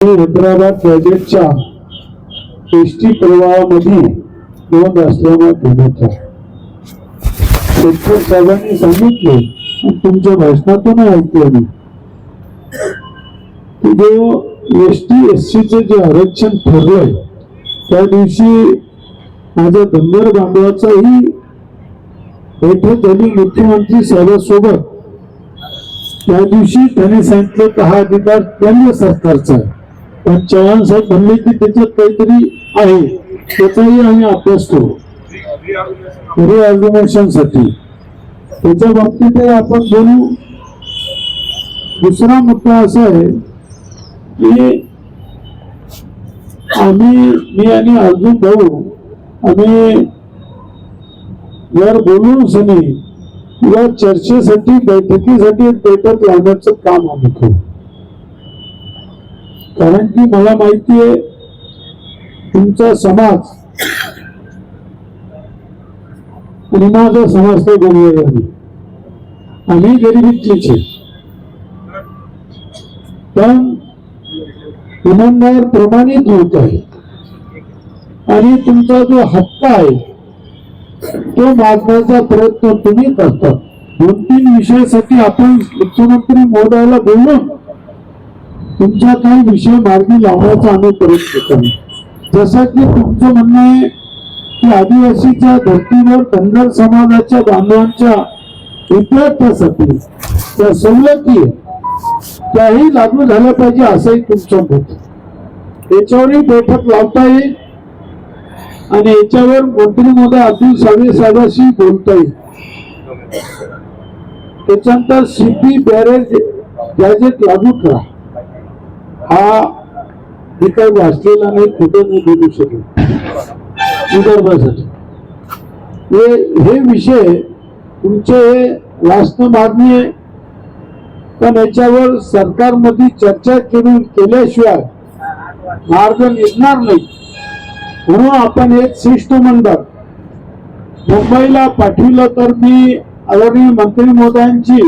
हैदराबाद प्रोजेक्टच्या S T प्रवाहामध्ये नोंद असल्यामुळे घेण्यात शेतकरी साहेबांनी सांगितले तुमच्या भाषणातून ऐकले मी की जो एस टी एस सीचं जे आरक्षण ठरलंय त्या दिवशी माझ्या धनगर बांधवाचाही बैठक झाली मुख्यमंत्री साहेबांसोबत. त्या दिवशी त्यांनी सांगितलं की हा अधिकार केंद्र सरकारचा आहे. चव्हाण साहेब म्हणले की त्याच्यात काहीतरी आहे. त्याचाही आम्ही अभ्यास करू. रिअर्ग्युमेशनसाठी त्याच्या बाबतीत आपण बोलू. दुसरा मुद्दा असा आहे की आम्ही मी आणि अर्जुन भाऊ आम्ही वर बोलून सनी या चर्चेसाठी बैठकीसाठी एक बैठक लावण्याचं काम आम्ही करू. कारण की मला माहिती आहे तुमचा समाज आणि माझा समाज तो वेगवेगळा आम्ही गरिबीतलीच आहे. पण इमानदार प्रमाणित होत आहे आणि तुमचा जो हक्क आहे तो मागण्याचा प्रयत्न तुम्ही करता. दोन तीन विषयासाठी आपण मुख्यमंत्री महोदयाला बोलून तुमच्या काही विषय मार्गी लावण्याचा आम्ही प्रयत्न करू. जसं की तुमचं म्हणणं आहे की आदिवासीच्या धर्तीवर धनगर समाजाच्या बांधवांच्या विद्यार्थ्यासाठी त्या सवलती त्याही लागू झाल्या पाहिजे असंही तुमचं मत याच्यावरही बैठक लावता येईल आणि याच्यावर मंत्री महोदय अब्दुल सावे साहेबांशी बोलता येईल. त्याच्यानंतर सीपी बॅरेज गॅजेट लागू करा. हा मी काही वाचलेला नाही कुठं नाही बोलू शकेल विदर्भासाठी हे हे विषय तुमचे हे वाचणं मागणी आहे. पण याच्यावर सरकारमध्ये चर्चा करून केल्याशिवाय मार्ग निघणार नाही. म्हणून आपण एक शिष्टमंडळ मुंबईला पाठविलं तर मी आदरणीय मंत्री महोदयांची.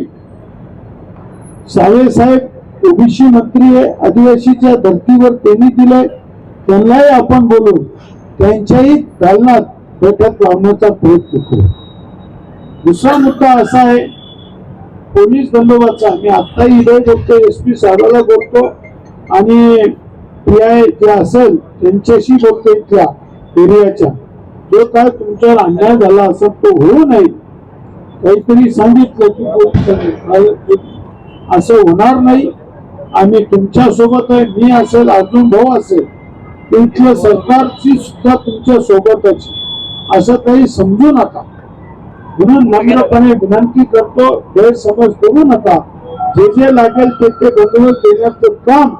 साहेब ओबीसी मंत्री आहे आदिवासीच्या धर्तीवर त्यांनी दिलंय. त्यांनाही आपण बोलू. त्यांच्याही दालनात बैठक लावण्याचा प्रयत्न करू. दुसरा मुद्दा असा आहे पोलीस बंदोबस्तचा मी आत्ताही इथे बोलतो एस पी साहेबाला बोलतो आणि पी आय जे असेल त्यांच्याशी बोलतो इथल्या एरियाच्या. जो काय तुमच्यावर अन्याय झाला असं तो होऊ नये. काहीतरी सांगितलं की असं होणार नाही. आम्ही तुमच्यासोबत आहे मी असेल अर्जुन भाऊ असेल इथलं सरकारची सुद्धा तुमच्या सोबतच. असं काही समजू नका. म्हणून नम्रपणे विनंती करतो गैरसमज करू नका. जे जे लागेल ते ते बंदोबस्त देण्याचं काम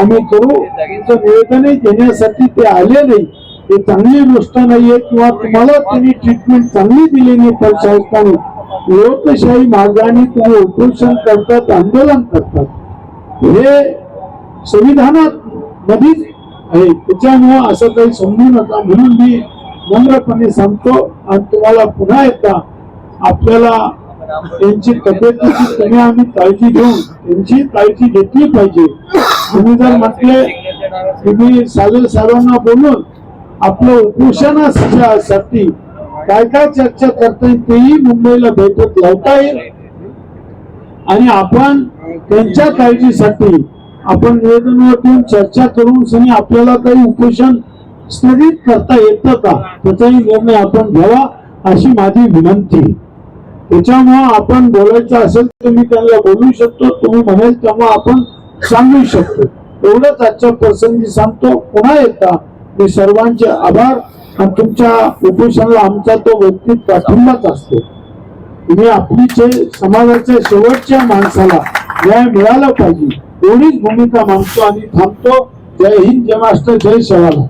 आम्ही करू. तुमचं निवेदनही देण्यासाठी ते आले नाही. हे चांगली गोष्ट नाहीये किंवा तुम्हाला त्यांनी ट्रीटमेंट चांगली दिली नाही प्रशासनाने लोकशाही मार्गाने तुम्ही उपोषण करतात आंदोलन करतात. हे संविधानात मधीच आहे. त्याच्यामुळं असं काही समजू नका. म्हणून मी नम्रपणे सांगतो आणि तुम्हाला पुन्हा एकदा आपल्याला त्यांची तब्येतीची कमी आम्ही काळजी घेऊन त्यांची काळजी घेतली पाहिजे. तुम्ही जर म्हटले की मी सागर साहेबांना बोलून आपलं उपोषणासाठी काय काय चर्चा करता येईल तेही मुंबईला बैठक लावता येईल. आणि आपण त्यांच्या काळजीसाठी आपण निवेदनावर देऊन चर्चा करून सनी आपल्याला काही उपोषण स्थगित करता येतं का? त्याचाही निर्णय आपण घ्यावा अशी माझी विनंती. त्याच्यामुळं आपण बोलायचं असेल तर मी त्यांना बोलू शकतो. तुम्ही म्हणेल तेव्हा आपण सांगू शकतो. एवढंच आजच्या प्रसंगी सांगतो. पुन्हा एकदा मी सर्वांचे आभार आणि तुमच्या उपोषणाला आमचा तो व्यक्ती पाठिंबाच असतो. तुम्ही आपली समाजाच्या शेवटच्या माणसाला न्याय मिळाला पाहिजे एवढीच भूमिका मानतो आणि थांबतो. जय हिंद जय महाराष्ट्र जय शिवाला